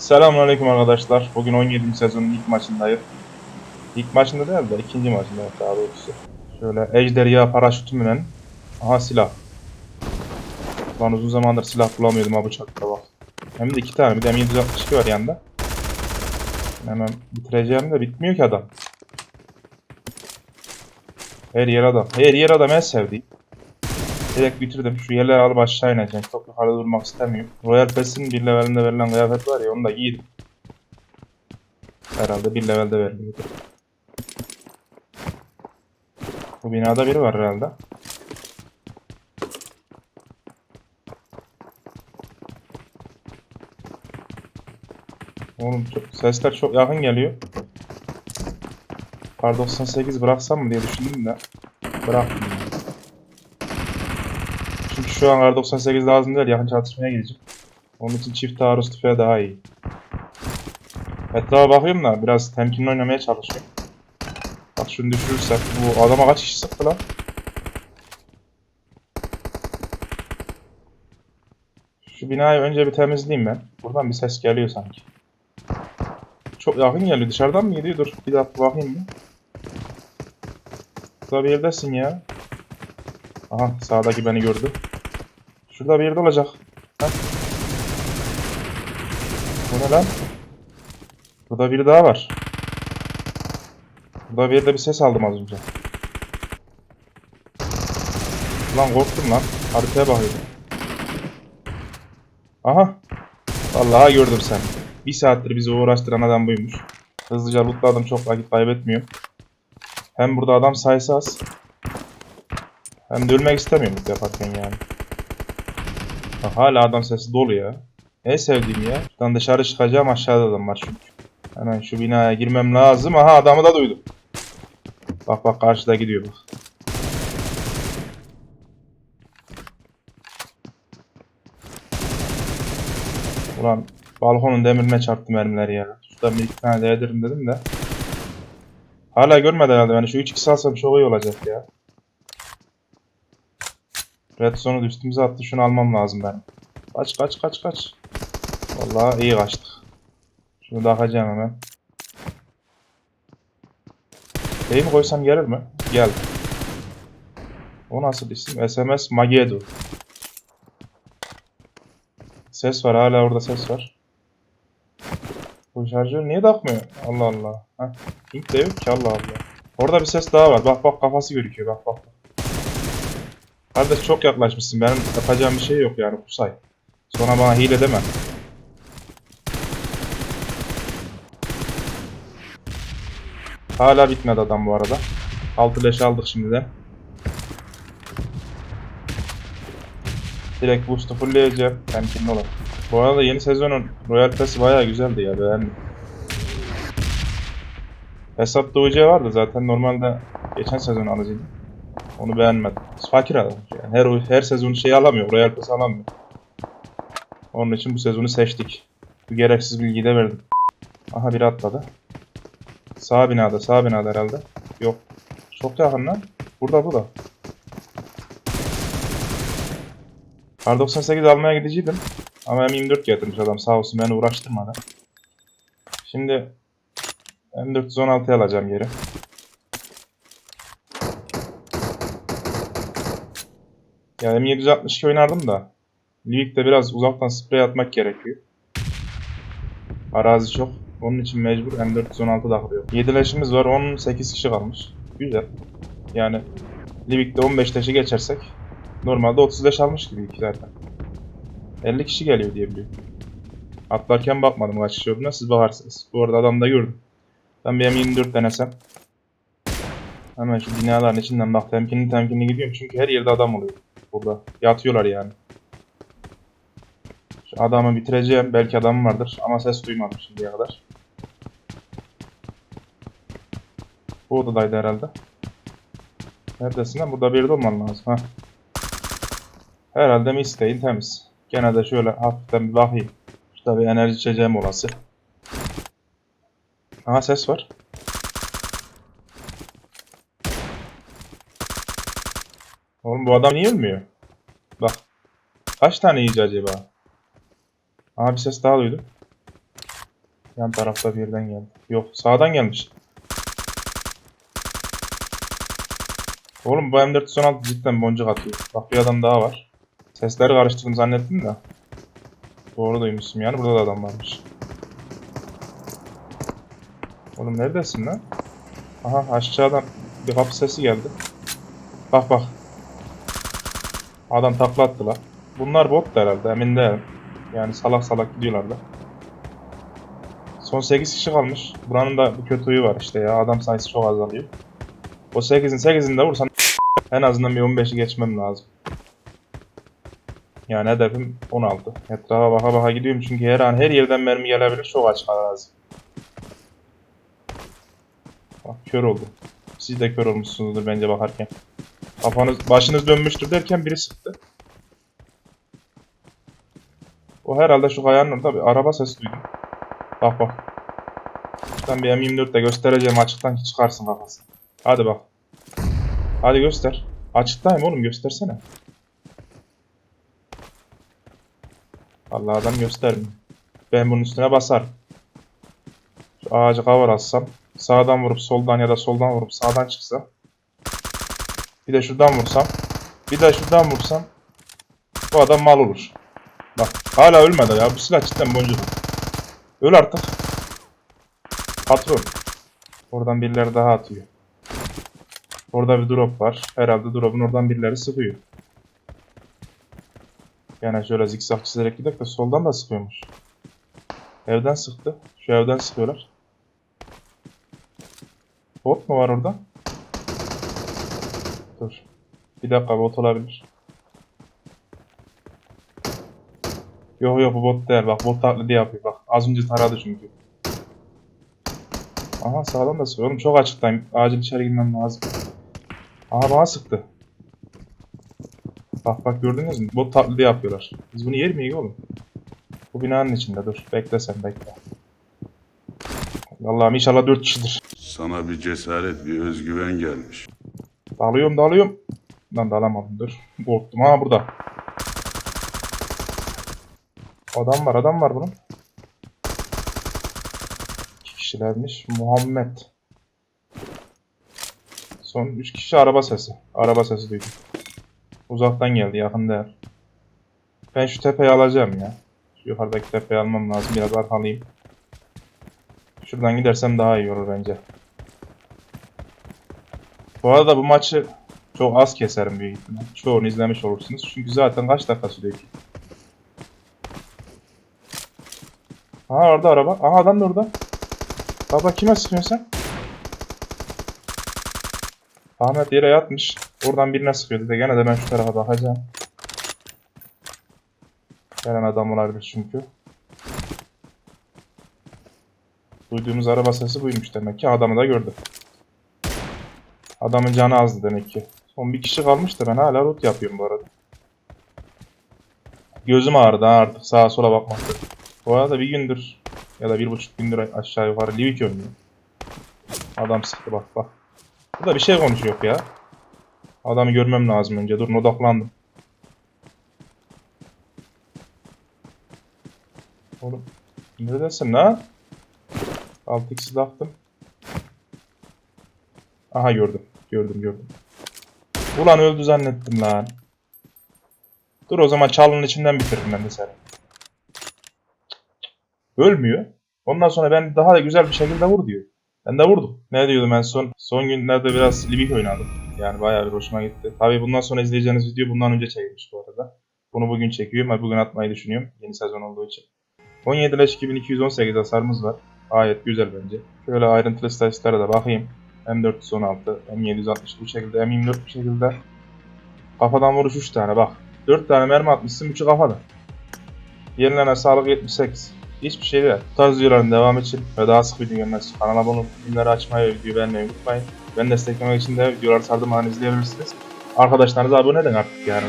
Selamünaleyküm arkadaşlar. Bugün 17. sezonun ilk maçındayım. İlk maçında değil de ikinci maçında daha doğrusu. Şöyle ejderha paraşütümle. Aha silah. Lan uzun zamandır silah bulamıyordum ha bıçakta bak. Hem de iki tane. Bir de M762 var yanında. Hemen bitireceğim de bitmiyor ki adam. Her yer adam. Her yer adam en sevdiğim. Direkt bitirdim. Şu yerleri alıp aşağı ineceğim. Çok yukarıda durmak istemiyorum. Royal Pass'in bir levelinde verilen kıyafet var ya onu da giydim. Herhalde bir levelde veriliyordu. Bu binada biri var herhalde. Oğlum sesler çok yakın geliyor. Kar 98 bıraksam mı diye düşündüm de. Bıraktım. Şu an R98 lazım değil. Yakın çatışmaya gideceğim. Onun için çift taarruz tüfeği daha iyi. Etrafa bakıyorum da biraz temkinli oynamaya çalışıyorum. Bak şunu düşürürsek. Bu adama kaç kişi sıktı lan? Şu binayı önce bir temizleyeyim ben. Buradan bir ses geliyor sanki. Çok yakın geliyor. Dışarıdan mı geliyor? Dur bir dakika bakayım bir. Burada bir yerdesin ya. Aha sağdaki beni gördü. Şurada bir yerde olacak. Bu ne lan? Burada biri daha var. Burada bir yerde bir ses aldım az önce. Lan korktum lan. Haritaya bakıyordum. Aha. Vallahi gördüm sen. Bir saattir bizi uğraştıran adam buymuş. Hızlıca lootladım çok vakit kaybetmiyorum. Hem burada adam sayısı az. Hem de ölmek istemiyorum yaparken yani. Bak hala adam sesi dolu ya. En sevdiğim ya. Şuradan dışarı çıkacağım aşağıda adam var çünkü. Hemen şu binaya girmem lazım. Aha adamı da duydum. Bak bak karşıda gidiyor bak. Ulan balkonun demirine çarptı mermiler ya. Şuradan bir iki tane değdirim dedim de. Hala görmedi herhalde beni. Şu 3x alsam çok iyi olacak ya. Red zone'u üstümüze attı. Şunu almam lazım ben. Kaç kaç kaç kaç. Vallahi iyi kaçtık. Şunu takacağım hemen. Şeyi mi koysam gelir mi? Geldi. O nasıl isim? SMS Magedo. Ses var hala orada ses var. Bu şarjör niye takmıyor? Allah Allah. Heh. Link de yok ki Allah Allah. Orada bir ses daha var. Bak bak kafası gözüküyor. Bak bak. Kardeş çok yaklaşmışsın. Benim yapacağım bir şey yok yani Kusay. Sonra bana hile deme. Hala bitmedi adam bu arada. 6 leş aldık şimdiden. Direkt boost'u fullleyeceğim. Temkinli olun. Bu arada yeni sezonun Royal Pass'i bayağı güzeldi ya beğendim. Hesapta UC vardı zaten normalde geçen sezon alıcıydım. Onu beğenmedim. Fakir adam yani her her sezon şey alamıyor, Royal Pass alamıyor. Onun için bu sezonu seçtik. Bu gereksiz bilgiyi de verdim. Aha biri atladı. Sağ binada, sağ binada herhalde. Yok. Çok yakın lan. Burada bu da. R98 almaya gideceydim. Ama M24 getirmiş adam sağ olsun beni uğraştırmadı. Şimdi M416 alacağım geri. Ya M762 oynardım da Livik'te biraz uzaktan sprey atmak gerekiyor. Arazi çok. Onun için mecbur M416 takılıyor. 7 leşimiz var. 18 kişi kalmış. Güzel. Yani Livik'te 15 leşi geçersek normalde 30 leş almış gibi zaten. 50 kişi geliyor diye biliyorum. Atlarken bakmadım kaç kişi olduğuna siz bakarsınız. Bu arada adamı da gördüm. Ben bir M24 denesem. Hemen şu binaların içinden bak temkinli temkinli gidiyorum çünkü her yerde adam oluyor. Burada. Yatıyorlar yani. Şu adamı bitireceğim. Belki adam vardır ama ses duymadım şimdiye kadar. Bu odadaydı herhalde. Neredesin lan? Burada bir yerde olman lazım. Ha. Herhalde mi isteğin temiz. Gene de şöyle hafiften bir bakayım. Şurada bir enerji içeceğim olası. Aha ses var. Oğlum bu adam niye ölmüyor? Bak. Kaç tane yiyeceğiz acaba? Aha bir ses daha duydum. Yan tarafta bir yerden geldi. Yok sağdan gelmiş. Oğlum bu M416 cidden boncuk atıyor. Bak bir adam daha var. Sesleri karıştırdım zannettim de. Doğru duymuşsun yani burada da adam varmış. Oğlum neredesin lan? Aha aşağıdan bir kapı sesi geldi. Bak bak. Adam takla attı la. Bunlar bot da herhalde emin değilim. Yani salak salak gidiyorlar da. Son 8 kişi kalmış. Buranın da bir kötü huyu var işte ya. Adam sayısı çok azalıyor. O 8'in 8'ini de vursan en azından bir 15'i geçmem lazım. Yani hedefim 16. Etrafa baka baka gidiyorum çünkü her an her yerden mermi gelebilir. Çok açık arazi. Bak kör oldum. Siz de kör olmuşsunuzdur bence bakarken. Kafanız, başınız dönmüştür derken biri sıktı. O herhalde şu kayanın orada bir araba sesi duydum. Bak bak. Şuradan bir M24 de göstereceğim açıktan çıkarsın kafasını. Hadi bak. Hadi göster. Açıktayım oğlum göstersene. Allah adam göstermiyor. Ben bunun üstüne basarım. Şu ağacı kavar atsam. Sağdan vurup soldan ya da soldan vurup sağdan çıksa. Bir de şuradan vursam. Bir de şuradan vursam. Bu adam mal olur. Bak hala ölmedi ya. Bu silah cidden boncuk. Öl artık. Patron. Oradan birileri daha atıyor. Orada bir drop var. Herhalde drop'un oradan birileri sıkıyor. Yani şöyle zikzak çizerek gidelim de soldan da sıkıyormuş. Evden sıktı. Şu evden sıkıyorlar. Bot mu var orada? Bir dakika bot olabilir. Yok yok bu bot değil bak bot taklidi yapıyor bak. Az önce taradı çünkü. Aha sağdan da sıkıyor. Oğlum çok açıktayım. Acil içeri girmem lazım. Aha bana sıktı. Bak bak gördünüz mü? Bot taklidi yapıyorlar. Biz bunu yer miyiz oğlum? Bu binanın içinde dur. Bekle sen bekle. Allah'ım inşallah 4 kişidir. Sana bir cesaret, bir özgüven gelmiş. Dalıyorum dalıyorum. Lan dalamadım dur. Korktum. Ha burada. Adam var adam var bunun. İki kişilermiş. Muhammed. Son üç kişi araba sesi. Araba sesi duydum. Uzaktan geldi yakın değil. Ben şu tepeyi alacağım ya. Şu yukarıdaki tepeyi almam lazım. Biraz arkalayayım. Şuradan gidersem daha iyi olur bence. Bu arada bu maçı çok az keserim büyük ihtimal. Çoğunu izlemiş olursunuz. Çünkü zaten kaç dakika sürüyor ki? Aha orada araba. Aha adam da orada. Baba kime sıkıyorsun sen? Ahmet yere yatmış. Oradan birine sıkıyordu da gene de ben şu tarafa bakacağım. Gelen adam olabilir çünkü. Duyduğumuz araba sesi buymuş demek ki. Adamı da gördü. Adamın canı azdı demek ki. Son bir kişi kalmış da ben hala loot yapıyorum bu arada. Gözüm ağrıdı artık sağa sola bakmakta. Bu arada bir gündür ya da bir buçuk gündür aşağı yukarı Livik oynuyor. Adam sıktı bak bak. Bu da bir şey konuşuyor ya. Adamı görmem lazım önce. Dur odaklandım. Oğlum neredesin lan? 6x'i taktım. Aha gördüm. Gördüm gördüm. Ulan öldü zannettim lan. Dur o zaman çalının içinden bitiririm ben de seni. Ölmüyor. Ondan sonra ben daha da güzel bir şekilde vur diyor. Ben de vurdum. Ne diyordum en son? Son günlerde biraz Livik oynadım. Yani bayağı bir hoşuma gitti. Tabii bundan sonra izleyeceğiniz video bundan önce çekilmiş bu arada. Bunu bugün çekiyorum ve bugün atmayı düşünüyorum. Yeni sezon olduğu için. 17 leş 2218 hasarımız var. Gayet güzel bence. Şöyle ayrıntılı istatistiklere de bakayım. M416, M760 bu şekilde, M24 bu şekilde. Kafadan vuruş 3 tane bak. 4 tane mermi atmışsın 3'ü kafada. Yenilene sağlık 78. Hiçbir şey değil. Bu tarz videoların devamı için ve daha sık video gelmesi için kanala abone olup bildirimleri açmayı ve videoyu beğenmeyi unutmayın. Ben desteklemek için de videoları sardığım halini izleyebilirsiniz. Arkadaşlarınıza abone edin artık yani.